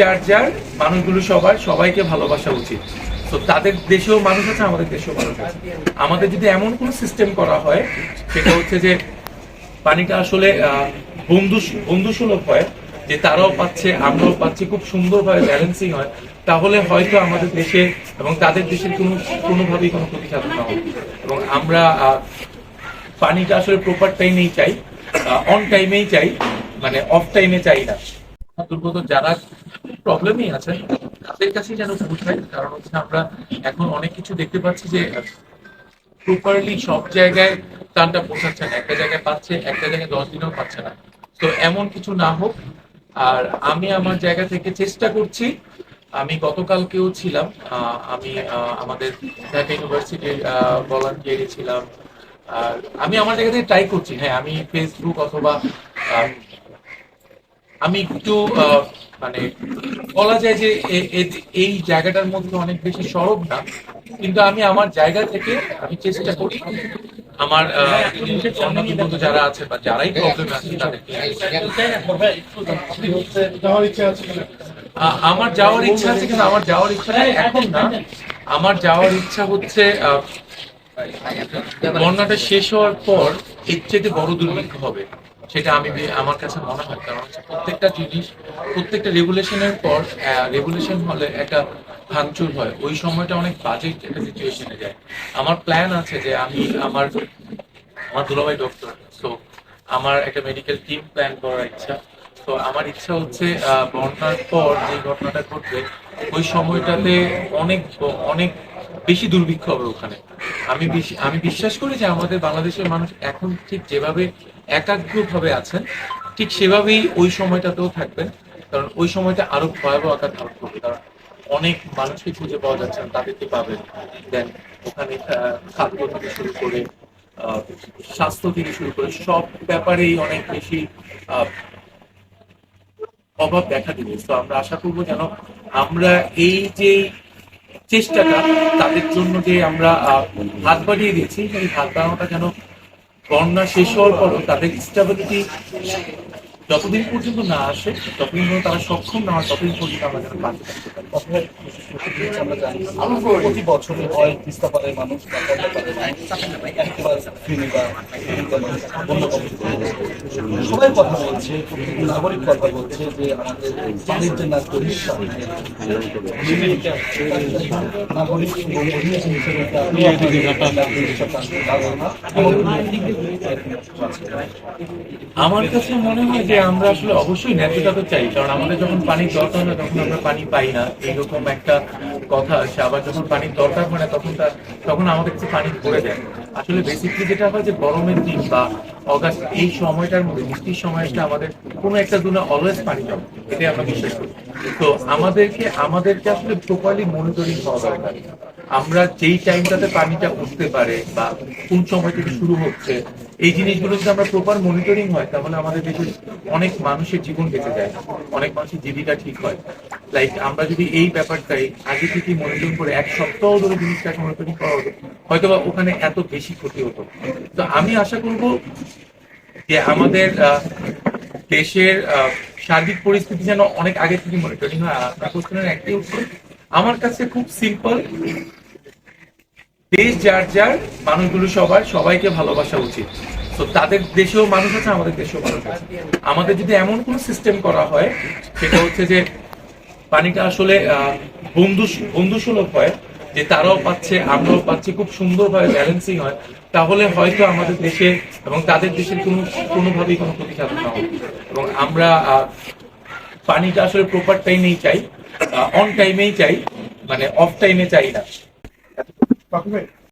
যার যার মানুষগুলো সবার সবাইকে ভালোবাসা উচিত। তো তাদের দেশেও মানুষ আছে আমাদের দেশেও মানুষ আছে। আমাদের যদি এমন কোনো সিস্টেম করা হয় সেটা হচ্ছে যে পানিটা আসলে আহ, বন্ধু বন্ধুসুলভ হয় যে তারাও পাচ্ছে আমরাও পাচ্ছি খুব সুন্দরভাবে ব্যালেন্সিং হয় তাহলে হয়তো আমাদের দেশে এবং তাদের দেশের কোনো কোনোভাবেই কোনো ক্ষতি সাধন না হবে এবং আমরা পানিটা আসলে প্রপার টাইমেই চাই অন টাইমেই চাই মানে অফ টাইমে চাই না। দুর্গত যারা প্রবলেমই আছে। তাদের কাছেই যেন বুঝাই কারণ হচ্ছে আমরা এখন অনেক কিছু দেখতে পাচ্ছি যে প্রপারলি সব জায়গায় ত্রাণটা পৌঁছাচ্ছে না। একটা জায়গায় পাচ্ছে, একটা জায়গায় দশ দিনেও পাচ্ছে না। তো এমন কিছু না হোক, আর আমি আমার জায়গা থেকে চেষ্টা করছি। আমি গতকালকেও ছিলাম আমি আমাদের ঢাকা ইউনিভার্সিটির ভলান্টিয়ারে ছিলাম। আর আমি আমার জায়গা থেকে ট্রাই করছি। হ্যাঁ আমি ফেসবুক অথবা, আমি একটু মানে বলা যায় যে এই জায়গাটার মধ্যে অনেক বেশি সরব না কিন্তু আমি আমার জায়গা থেকে আমি চেষ্টা করি আমার আহ, অন্য যারা আছে বা যারাই প্রবলেম আছে তাদেরকে। যাওয়ার ইচ্ছা আছে কিনা? আমার যাওয়ার ইচ্ছা আছে কিন্তু আমার যাওয়ার ইচ্ছাটা এখন না। আমার যাওয়ার ইচ্ছা হচ্ছে আহ, বন্যাটা শেষ হওয়ার পর এর চেয়ে বড় দুর্ভিক্ষ হবে। সেটা আমি আমার কাছে মনে হয়, কারণ হচ্ছে প্রত্যেকটা জিনিস, প্রত্যেকটা রেগুলেশনের পর রেগুলেশন হলে একটা ভাঙচুর হয়। ওই সময়টা অনেক বাজে একটা সিচুয়েশনে যায়। আমার প্ল্যান আছে যে আমি আমার আমার দুলাভাই ডক্টর সো আমার একটা মেডিকেল টিম প্ল্যান করার ইচ্ছা। তো আমার ইচ্ছা হচ্ছে বন্যার পর যে ঘটনাটা ঘটবে, ওই সময়টাতে অনেক অনেক বেশি দুর্ভিক্ষ হবে ওখানে। আমি আমি বিশ্বাস করি যে আমাদের বাংলাদেশের মানুষ এখন ঠিক যেভাবে একাগ্রভাবে আছেন, ঠিক সেভাবেই ওই সময়টাতেও থাকবেন, কারণ ওই সময়টা আরও ভয়াবহ আকার ধারণ করবে। কারণ অনেক মানুষকে খুঁজে পাওয়া যাচ্ছে না, তাদেরকে পাবেন। দেন ওখানে খাদ্য থেকে শুরু করে স্বাস্থ্য থেকে শুরু করে সব ব্যাপারেই অনেক বেশি অভাব দেখা দিবে। তো আমরা আশা করব যেন আমরা এই যে চেষ্টাটা তাদের জন্য যে আমরা হাত বাড়িয়ে দিয়েছি সেই হাত বাড়ানোটা যেন বন্যা শেষ হওয়ার পরও তাদের স্টেবিলিটি যতদিন পর্যন্ত না আসে ততদিন পর্যন্ত তারা সক্ষম না হয় ততদিন পর্যন্ত আমরা যেন পারি আমরা জানি। প্রতি বছরই হয় তিস্তা পাড়ের মানুষ বা পাড়ের। সবাই কথা বলছে নাগরিক কথা বলছে যে আমাদের পানির যে নাগরিক নাগরিক। আমার কাছে মনে হয় যে আমরা আসলে অবশ্যই ন্যায্যতা তো চাই, কারণ আমাদের যখন পানির দরকার হয় তখন আমরা পানি পাই না। এইরকম একটা কথা আছে, আবার যখন পানির দরকার হয় না তখন তা তখন আমাদের কাছে পানি ভরে দেয় আসলে বেসিকলি যেটা হয় যে গরমের দিন বা অগাস্ট এই সময়টার মধ্যে, বৃষ্টির সময়টা আমাদের কোনো একটা দিনে অলওয়েজ পানি জমে, এটাই আমরা বিশ্বাস করি। তো আমাদেরকে আমাদেরকে আসলে প্রপারলি মনিটরিং হওয়া দরকার। আমরা যেই টাইমটাতে পানিটা উঠতে পারে বা কোন সময় থেকে শুরু হচ্ছে, এই জিনিসগুলো যদি আমরা প্রপার মনিটরিং হয়, তাহলে আমাদের দেশে অনেক মানুষের জীবন বেঁচে যায়। অনেক মানুষের জীবিকা ঠিক হয়। লাইক আমরা যদি এই ব্যাপারটাই আগে থেকে মনিটরিং করে এক সপ্তাহ ধরে জিনিসটাকে মনিটরিং করা হতো হয়তো বা ওখানে এত বেশি ক্ষতি হতো। তো আমি আশা করব যে আমাদের দেশের সার্বিক পরিস্থিতি যেন অনেক আগে থেকে মনিটরিং হয়। আপনার কোশ্চেনের একটাই উত্তর, আমার কাছে খুব সিম্পল দেশ যার যার মানুষগুলো সবার সবাইকে ভালোবাসা উচিত। তো তাদের দেশেও মানুষ আছে আমাদের দেশেও মানুষ আছে। আমাদের যদি এমন কোনো সিস্টেম করা হয় সেটা হচ্ছে যে পানিটা আসলে আহ, বন্ধু বন্ধুসুলভ হয় যে তারাও পাচ্ছে আমরাও পাচ্ছি খুব সুন্দরভাবে ব্যালেন্সিং হয় তাহলে হয়তো আমাদের দেশে এবং তাদের দেশের কোনো কোনোভাবেই কোনো ক্ষতি সাধন না হবে এবং আমরা পানিটা আসলে প্রপার টাইমেই চাই অন টাইমেই চাই মানে অফ টাইমে চাই না। Bảo.